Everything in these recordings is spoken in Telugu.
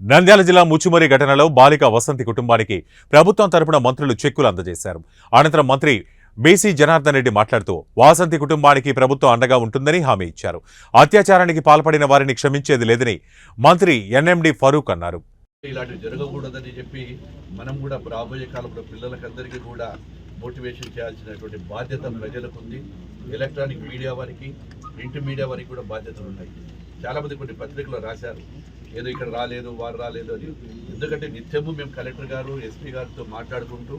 నంద్యాల జిల్లా ముచ్చుమరి ఘటనలో బాలిక వసంతి కుటుంబానికి ప్రభుత్వం తరపున మంత్రులు చెక్కులు అందజేశారు. అనంతరం మంత్రి బీసీ జనార్దన్ రెడ్డి మాట్లాడుతూ వాసంతి కుటుంబానికి ప్రభుత్వం అండగా ఉంటుందని హామీ ఇచ్చారు. అత్యాచారానికి పాల్పడిన వారిని క్షమించేది లేదని మంత్రి ఎన్ఎండి ఫరూక్ అన్నారు. ఇలాంటివి జరగకూడదని చెప్పి మనం కూడా రాబోయే కాలంలో పిల్లలకందరికీ కూడా మోటివేషన్ చేయాల్సినటువంటి బాధ్యత ప్రజలకు ఉంది ఎలక్ట్రానిక్ మీడియా వారికి ప్రింట్ మీడియా వారికి కూడా బాధ్యతలు ఉన్నాయి చాలామంది కొన్ని పత్రికలు రాశారు. ఏదో ఇక్కడ రాలేదు వారు రాలేదు అని. ఎందుకంటే నిత్యము మేము కలెక్టర్ గారు ఎస్పీ గారితో మాట్లాడుకుంటూ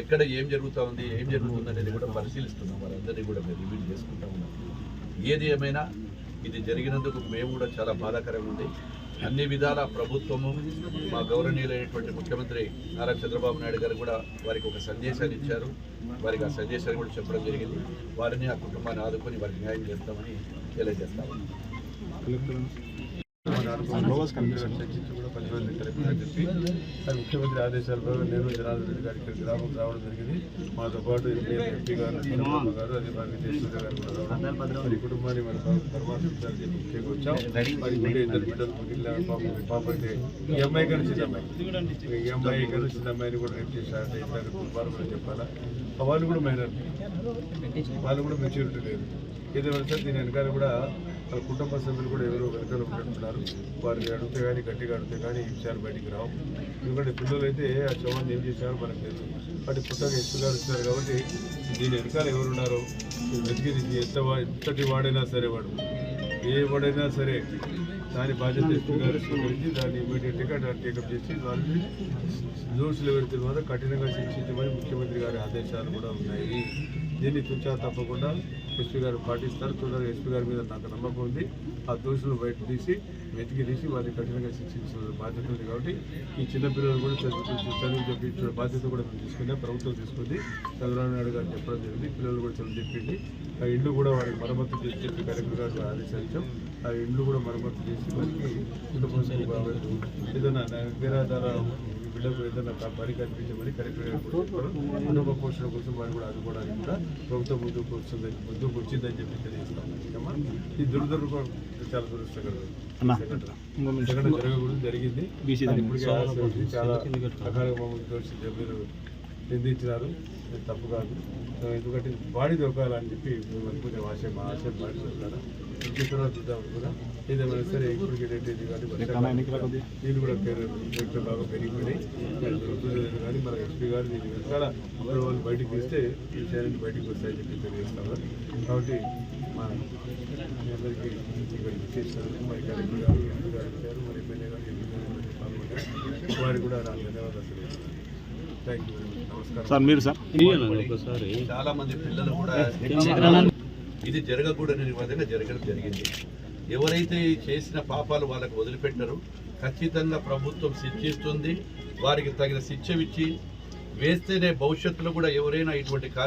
ఎక్కడ ఏం జరుగుతూ ఉంది ఏం జరుగుతుంది అనేది కూడా పరిశీలిస్తున్నాం. వారందరినీ కూడా మేము రివ్యూ చేసుకుంటా ఉన్నాం. ఏది ఏమైనా ఇది జరిగినందుకు మేము కూడా చాలా బాధాకరంగా ఉంది. అన్ని విధాల ప్రభుత్వము మా గౌరవనీయులైనటువంటి ముఖ్యమంత్రి నారా చంద్రబాబు నాయుడు గారు కూడా వారికి ఒక సందేశాన్ని ఇచ్చారు. వారికి ఆ సందేశాన్ని కూడా చెప్పడం జరిగింది. వారిని ఆ కుటుంబాన్ని ఆదుకొని వారికి న్యాయం చేస్తామని తెలియజేస్తాము చర్చించి కూడా చెప్పి ముఖ్యమంత్రి ఆదేశాల ప్రకారం నేను జనార్దన్ రెడ్డి గారి ఇక్కడ గ్రామం రావడం జరిగింది. మాతో పాటు ఎంపీ గారు గారు అదే మరి జయసూర్య గారు కూడా రావడం మరి కుటుంబాన్ని మరి పరమాత్మించాలని చెప్పి ముఖ్యంగా వచ్చాం. మరి ఉండే ఇద్దరు బిడ్డలు మిగిలిన పాప పాప అయితే ఈ అమ్మాయి కానీ చిన్న అమ్మాయి. ఈ అమ్మాయి కానీ చిన్న అమ్మాయిని కూడా రేపు చేశారంటే ఇద్దరు కుటుంబాలు కూడా చెప్పాలా? వాళ్ళు కూడా మైనర్ వాళ్ళు కూడా మెచ్యూరిటీ లేదు. ఏదేమైనా సరే దీని వెనకాల కూడా వాళ్ళ కుటుంబ సభ్యులు కూడా ఎవరో వెనకాల ఉంటున్నారు. వారిని అడిగితే కానీ గట్టిగా అడిగితే కానీ ఈ విషయాలు బయటికి రావు. ఎందుకంటే పిల్లలు అయితే ఆ శవాన్ని ఏం చేశారో మనకు తెలుసు వాటి పుట్టగా ఎత్తు గారు ఇస్తున్నారు కాబట్టి దీని వెనకాల ఎవరున్నారో వెతికి ఎంత ఎంతటి వాడైనా సరే వాడు. ఏ వాడైనా సరే దాని బాధ్యత ఎత్తు గారు స్వీకరించి దాన్ని ఇమీడియట్గా టేకప్ చేసి వాళ్ళని దోషులు ఎవరి మాత్రం కఠినంగా శిక్షించమని ముఖ్యమంత్రి గారి ఆదేశాలు కూడా ఉన్నాయి. దీన్ని తుంచా తప్పకుండా ఎస్పీ గారు పాటిస్తారు తొందరగా ఎస్పీ గారి మీద నాకు నమ్మకం ఉంది. ఆ దోషులు బయట తీసి వెతికి తీసి వారిని కఠినంగా శిక్షించిన బాధ్యత ఉంది కాబట్టి ఈ చిన్నపిల్లలు కూడా చదువు చదువు చెప్పించిన బాధ్యత కూడా మేము తీసుకుంది ప్రభుత్వం తీసుకుంది. చంద్రబాబు నాయుడు గారు చెప్పడం జరిగింది. పిల్లలు కూడా చదువు చెప్పింది. ఆ ఇండ్లు కూడా వారికి మరమ్మతు చేసి చెప్పి కలెక్టర్ గారు ఆదేశించాం ఆ ఇండ్లు కూడా మరమ్మతు చేసి వారికి కుటుంబం ఏదైనా నిరాధార బిడ్డకు ఏదైనా పని కనిపించమని కలెక్టర్ గారు కుటుంబ పోషణ కోసం వారు కూడా ఆదుకోవడానికి కూడా ప్రభుత్వం ముందుకు వస్తుందని ముందుకు వచ్చిందని చెప్పి తెలియజేస్తాం. ఈ దురదృష్టం చాలా దురదృష్టకరం జరగడం జరగకూడదు జరిగింది. అయింది. చాలా రకాలుగా మమ్మల్ని మీరు నిందించినారు. తప్పు కాదు. ఎందుకంటే బాడీ దొరకాలని చెప్పి మేము అనుకునే ఆశ మా ఆశ బాడీ దొరకాలి ఇంటి తర్వాత కూడా ఏదేమైనా సరే ఏంటంటే ఇది కానీ నీళ్ళు కూడా పెరు- రేట్లు బాగా పెరిగిపోయినాయి కానీ మన ఎస్పీ గారు దీని వెనకాల వాళ్ళు బయటికి తీస్తే ఈ విషయాన్ని బయటికి వస్తాయని చెప్పి తెలియజేస్తాము కాబట్టి మా మీ అందరికీ ఇక్కడ విచ్చేసినందుకు మరి కలెక్టర్ గారు ఎంపీ గారు వచ్చారు మరి ఎమ్మెల్యే గారు ఎంపీ గారు కూడా పాల్గొన్నారు వారికి కూడా నా ధన్యవాదాలు. తెలియజేస్తాను సార్ మీరు సార్? చాలా మంది పిల్లలు కూడా ఇది జరగకూడని విధంగా జరగడం జరిగింది. ఎవరైతే చేసిన పాపాలు వాళ్ళకు వదిలిపెట్టరు ఖచ్చితంగా ప్రభుత్వం శిక్షిస్తుంది వారికి తగిన శిక్ష ఇచ్చి వేస్తేనే భవిష్యత్తులో కూడా ఎవరైనా ఇటువంటి కార్య